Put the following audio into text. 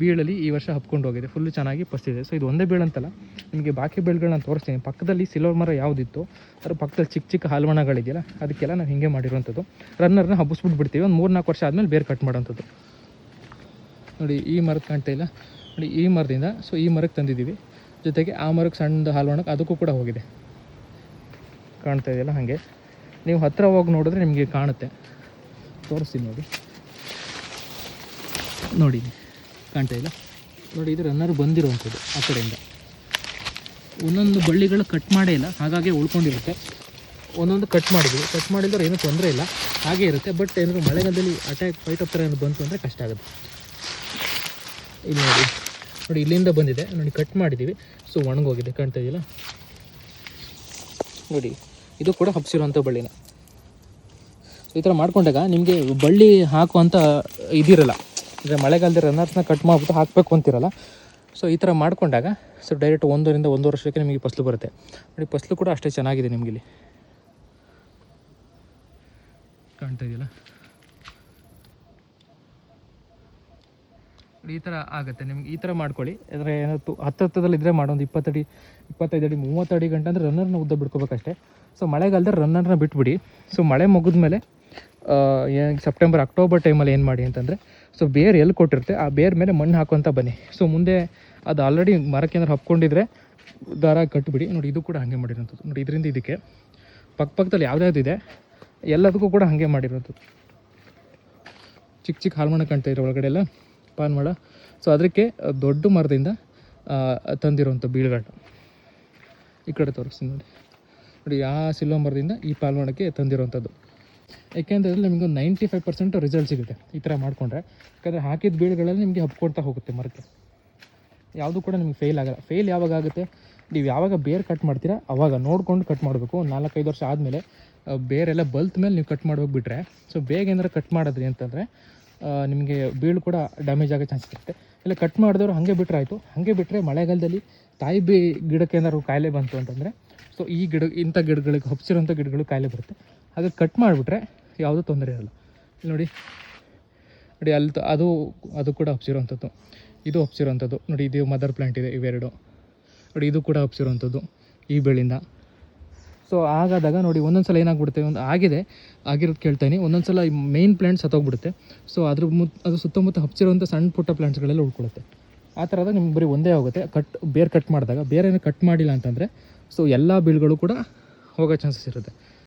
ಬೀಳಲ್ಲಿ ಈ ವರ್ಷ ಹಬ್ಕೊಂಡು ಹೋಗಿದೆ. ಫುಲ್ ಚೆನ್ನಾಗಿ ಪಸ್ತಿದೆ ಸೊ ಇದು ಒಂದೇ ಬೀಳಂತಲ್ಲ ನಿಮಗೆ ಬಾಕಿ ಬೀಳುಗಳನ್ನ ತೋರಿಸ್ತೀನಿ. ಪಕ್ಕದಲ್ಲಿ ಸಿಲ್ವರ್ ಮರ ಯಾವುದಿತ್ತು? ಅದರ ಪಕ್ಕದಲ್ಲಿ ಚಿಕ್ಕ ಚಿಕ್ಕ ಹಾಲ್ವಣಗಳಿದೆಯಲ್ಲ, ಅದಕ್ಕೆಲ್ಲ ನಾವು ಹಿಂಗೆ ಮಾಡಿರುವಂಥದ್ದು ರನ್ನರ್ನ ಹಬ್ಬಿಸ್ಬಿಟ್ಟು ಬಿಡ್ತೀವಿ. ಒಂದು ಮೂರು ನಾಲ್ಕು ವರ್ಷ ಆದಮೇಲೆ ಬೇರೆ ಕಟ್ ಮಾಡೋಂಥದ್ದು ನೋಡಿ, ಈ ಮರದ ಕಾಣ್ತಾ ಇಲ್ಲ. ನೋಡಿ, ಈ ಮರದಿಂದ ಸೊ ಈ ಮರಕ್ಕೆ ತಂದಿದ್ದೀವಿ. ಜೊತೆಗೆ ಆ ಮರಕ್ಕೆ ಸಣ್ಣದು ಹಾಲ್ವಣಕ್ಕೆ ಅದಕ್ಕೂ ಕೂಡ ಹೋಗಿದೆ. ಕಾಣ್ತಾ ಇದೆಯಲ್ಲ ಹಾಗೆ. ನೀವು ಹತ್ತಿರ ಹೋಗಿ ನೋಡಿದ್ರೆ ನಿಮಗೆ ಕಾಣುತ್ತೆ. ತೋರಿಸ್ತೀನಿ ನೋಡಿ. ನೋಡಿ. ಕಾಣ್ತಾ ಇಲ್ಲ. ನೋಡಿ ಇದು ರನ್ನರ್ ಬಂದಿರುವಂಥದ್ದು ಆ ಕಡೆಯಿಂದ. ಒಂದೊಂದು ಬಳ್ಳಿಗಳು ಕಟ್ ಮಾಡೇ ಇಲ್ಲ, ಹಾಗಾಗಿ ಉಳ್ಕೊಂಡಿರುತ್ತೆ. ಒಂದೊಂದು ಕಟ್ ಮಾಡಿದ್ವಿ. ಕಟ್ ಮಾಡಿದ್ರೆ ಏನೂ ತೊಂದರೆ ಇಲ್ಲ. ಹಾಗೇ ಇರುತ್ತೆ ಬಟ್ ಏನಾದರೂ ಮಳೆಗಾಲದಲ್ಲಿ ಅಟ್ಯಾಕ್ ಫೈಟ್ ಥರ ಏನಾದ್ರು ಬಂತು ಅಂದರೆ ಕಷ್ಟ ಆಗುತ್ತೆ. ಇಲ್ಲಿ ನೋಡಿ. ನೋಡಿ, ಇಲ್ಲಿಂದ ಬಂದಿದೆ. ನೋಡಿ ಕಟ್ ಮಾಡಿದ್ದೀವಿ. ಸೊ ಒಣಗೋಗಿದೆ, ಕಾಣ್ತಾ ಇದೆಯಲ್ಲ? ನೋಡಿ, ಇದು ಕೂಡ ಹಬ್ಸಿರುವಂಥ ಬಳ್ಳಿನ. ಈ ಥರ ಮಾಡ್ಕೊಂಡಾಗ ನಿಮಗೆ ಬಳ್ಳಿ ಹಾಕುವಂಥ ಇದಿರಲ್ಲ. ಅಂದರೆ ಮಳೆಗಾಲದ ರನ್ನರ್ಸ್ನ ಕಟ್ ಮಾಡಿಬಿಟ್ಟು ಹಾಕಬೇಕು ಅಂತಿರಲ್ಲ? ಸೊ ಈ ಥರ ಮಾಡಿಕೊಂಡಾಗ ಸೊ ಡೈರೆಕ್ಟ್ ಒಂದರಿಂದ ಒಂದು ವರ್ಷಕ್ಕೆ ನಿಮಗೆ ಫಸಲು ಬರುತ್ತೆ. ನೋಡಿ, ಫಸಲು ಕೂಡ ಅಷ್ಟೇ ಚೆನ್ನಾಗಿದೆ ನಿಮಗಿಲ್ಲಿ. ಕಾಣ್ತಾ ಇದೆಯಲ್ಲ? ಈ ಥರ ಆಗುತ್ತೆ. ನಿಮ್ಗೆ ಈ ಥರ ಮಾಡ್ಕೊಳ್ಳಿ. ಅಂದರೆ ಏನಾಯ್ತು ಹತ್ತು ಹತ್ತದಲ್ಲಿ ಇದ್ದರೆ ಮಾಡೋದು ಇಪ್ಪತ್ತಡಿ, ಇಪ್ಪತ್ತೈದು ಅಡಿ ಮೂವತ್ತು ಅಡಿ ಗಂಟೆ ಅಂದರೆ ರನ್ನರ್ನ ಉದ್ದ ಬಿಡ್ಕೋಬೇಕಷ್ಟೇ ಸೊ ಮಳೆಗಾಲದಲ್ಲಿ ರನ್ನರ್ನ ಬಿಟ್ಬಿಡಿ. ಸೊ ಮಳೆ ಮುಗಿದ್ಮೇಲೆ ಸೆಪ್ಟೆಂಬರ್ ಅಕ್ಟೋಬರ್ ಟೈಮಲ್ಲಿ ಏನು ಮಾಡಿ ಅಂತಂದರೆ ಸೊ ಬೇರು ಎಲ್ಲಿ ಕೊಟ್ಟಿರುತ್ತೆ, ಆ ಬೇರ್ ಮೇಲೆ ಮಣ್ಣು ಹಾಕೊತ ಬನ್ನಿ. ಸೊ ಮುಂದೆ ಅದು ಆಲ್ರೆಡಿ ಮರಕ್ಕೆ ಏನಾದ್ರು ಹಬ್ಕೊಂಡಿದ್ರೆ ದಾರ ಕಟ್ಟಿಬಿಡಿ ನೋಡಿ ಇದು ಕೂಡ ಹಾಗೆ ಮಾಡಿರೋಂಥದ್ದು ನೋಡಿ ಇದರಿಂದ ಇದಕ್ಕೆ ಪಕ್ಕ ಪಕ್ಕದಲ್ಲಿ ಯಾವ್ದ್ಯಾವ್ದಿದೆ ಎಲ್ಲದಕ್ಕೂ ಕೂಡ ಹಾಗೆ ಮಾಡಿರೋಂಥದ್ದು ಚಿಕ್ಕ ಚಿಕ್ಕ ಹಾಲ್ಮಣ ಕಾಣ್ತಾ ಇರೋ ಒಳಗಡೆ ಎಲ್ಲ ಪಾನ್ಮಳ ಸೊ ಅದಕ್ಕೆ ದೊಡ್ಡ ಮರದಿಂದ ತಂದಿರುವಂಥ ಬೀಳುಗಳನ್ನ ಈ ಕಡೆ ತೋರಿಸ್ತೀನಿ ನೋಡಿ. ನೋಡಿ ಆ ಸಿಲ್ವ ಮರದಿಂದ ಈ ಪಾಲ್ಮಣಕ್ಕೆ ತಂದಿರೋಂಥದ್ದು ಅದ್ರಲ್ಲಿ ನಿಮಗೆ ಒಂದು ನೈಂಟಿ ಫೈವ್ ಪರ್ಸೆಂಟ್ ರಿಸಲ್ಟ್ ಸಿಗುತ್ತೆ ಈ ಥರ ಮಾಡಿಕೊಂಡ್ರೆ. ಯಾಕಂದರೆ ಹಾಕಿದ ಬೀಳುಗಳಲ್ಲಿ ನಿಮಗೆ ಹಬ್ಕೊಡ್ತಾ ಹೋಗುತ್ತೆ ಮರಕ್ಕೆ. ಯಾವುದು ಕೂಡ ನಿಮಗೆ ಫೇಲ್ ಆಗಲ್ಲ. ಫೇಲ್ ಯಾವಾಗ ಆಗುತ್ತೆ? ನೀವು ಯಾವಾಗ ಬೇರ್ ಕಟ್ ಮಾಡ್ತೀರಾ, ಅವಾಗ ನೋಡ್ಕೊಂಡು ಕಟ್ ಮಾಡಬೇಕು. ಒಂದು ನಾಲ್ಕೈದು ವರ್ಷ ಆದಮೇಲೆ ಬೇರೆಲ್ಲ ಬಲ್ತ್ ಮೇಲೆ ನೀವು ಕಟ್ ಮಾಡೋಗ್ಬಿಟ್ರೆ ಸೊ ಬೇಗ ಏನಾರು ಕಟ್ ಮಾಡಿದ್ರಿ ಅಂತಂದರೆ ನಿಮಗೆ ಬೀಳು ಕೂಡ ಡ್ಯಾಮೇಜ್ ಆಗೋ ಚಾನ್ಸ್ ಇರುತ್ತೆ ಇಲ್ಲ ಕಟ್ ಮಾಡಿದವರು ಹಾಗೆ ಬಿಟ್ಟರೆ ಆಯಿತು. ಹಾಗೆ ಬಿಟ್ಟರೆ ಮಳೆಗಾಲದಲ್ಲಿ ತಾಯಿ ಬಿ ಗಿಡಕ್ಕೆ ಏನಾದ್ರು ಕಾಯಿಲೆ ಬಂತು ಅಂತಂದರೆ ಸೊ ಈ ಗಿಡ, ಇಂಥ ಗಿಡಗಳಿಗೆ ಹಬ್ಸಿರೋಂಥ ಗಿಡಗಳು ಕಾಯಿಲೆ ಬರುತ್ತೆ. ಹಾಗೆ ಕಟ್ ಮಾಡಿಬಿಟ್ರೆ ಯಾವುದೂ ತೊಂದರೆ ಇರಲ್ಲ. ಇಲ್ಲಿ ನೋಡಿ. ನೋಡಿ, ಅಲ್ಲಿ ಅದು ಅದು ಕೂಡ ಹಬ್ಸಿರೋವಂಥದ್ದು ಇದು ಹಬ್ಸಿರೋವಂಥದ್ದು ನೋಡಿ, ಇದು ಮದರ್ ಪ್ಲ್ಯಾಂಟ್ ಇದೆ, ಇವೆರಡು. ನೋಡಿ, ಇದು ಕೂಡ ಹಬ್ಸಿರೋವಂಥದ್ದು ಈ ಬೆಳೆಯಿಂದ ಸೊ ಹಾಗಾದಾಗ ನೋಡಿ ಒಂದೊಂದು ಸಲ ಏನಾಗ್ಬಿಡುತ್ತೆ? ಒಂದು ಆಗಿದೆ, ಆಗಿರೋದು ಕೇಳ್ತಾನೆ. ಒಂದೊಂದು ಸಲ ಮೇಯ್ನ್ ಪ್ಲ್ಯಾಂಟ್ ಸತ್ತೋಗ್ಬಿಡುತ್ತೆ. ಸೊ ಅದ್ರ ಮುತ್ ಅದು ಸುತ್ತಮುತ್ತ ಹಬ್ಸಿರೋವಂಥ ಸಣ್ಣ ಪುಟ್ಟ ಪ್ಲ್ಯಾಂಟ್ಸ್ಗಳೆಲ್ಲ ಉಳ್ಕೊಳ್ಳುತ್ತೆ ಆ ಥರದ ನಿಮ್ಗೆ ಬರೀ ಒಂದೇ ಹೋಗುತ್ತೆ ಕಟ್ ಬೇರೆ ಕಟ್ ಮಾಡಿದಾಗ. ಬೇರೆ ಕಟ್ ಮಾಡಿಲ್ಲ ಅಂತಂದರೆ ಸೊ ಎಲ್ಲ ಬಿಲ್ಗಳು ಕೂಡ ಹೋಗೋ ಚಾನ್ಸಸ್ ಇರುತ್ತೆ.